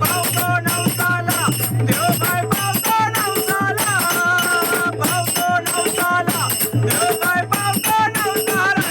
पावतो नवसाला देवबाई पावतो नवसाला पावतो नवसाला देवबाई पावतो नवसाला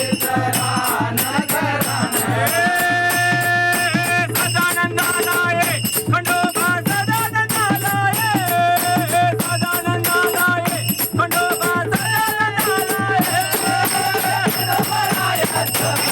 ये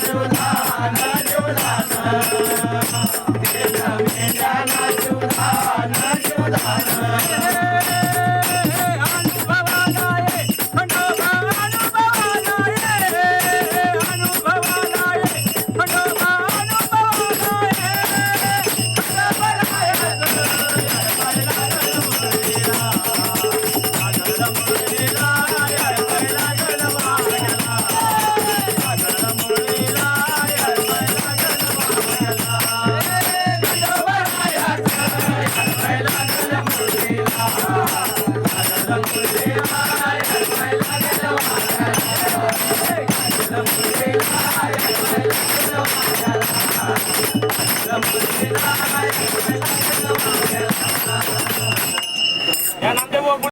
जीवदान Thank you.